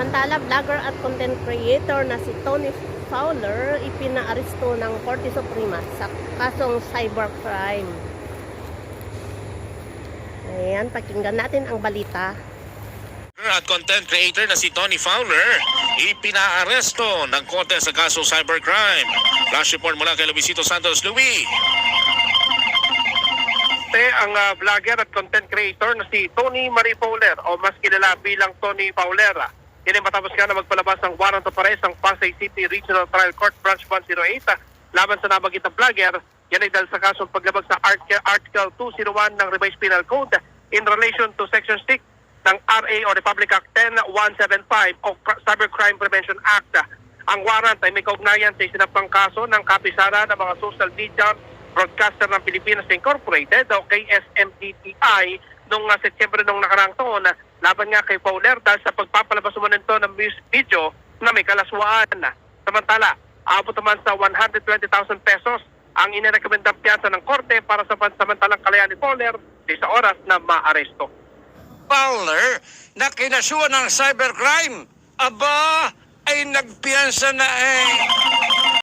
Samantala, vlogger at content creator na si Tony Fowler ipinaaresto ng Korte Suprema sa kasong cybercrime. Ayan, pakinggan natin ang balita. at content creator na si Tony Fowler ipinaaresto ng korte sa kaso cybercrime. Flash report mula kay Luisito Santos Louis. Te, ang ah, vlogger at content creator na si Tony Marie Fowler o mas kilala bilang Tony Fowler. Ay matapos nga na magpalabas ng warrant of arrest ang Pasay City Regional Trial Court Branch 108 laban sa nabagitang vlogger. Yan ay dahil sa kasong paglabag sa Art- Article 201 ng Revised Penal Code in relation to Section 6 ng RA o Republic Act 10175 o Cr- Cybercrime Prevention Act. Ang warrant ay may kaugnayan sa isinapang kaso ng kapisara ng mga social media broadcaster ng Pilipinas Incorporated o KSMDTI noong uh, Setyembre noong nakaraang taon na laban nga kay Fowler dahil sa pagpapalabas mo nito ng video na may kalaswaan. Samantala, abot naman sa 120,000 pesos ang inirekomendang piyansa ng korte para sa pansamantalang kalayaan ni Fowler sa oras na maaresto. Fowler na kinasuhan ng cybercrime. Aba, ay nagpiyansa na eh.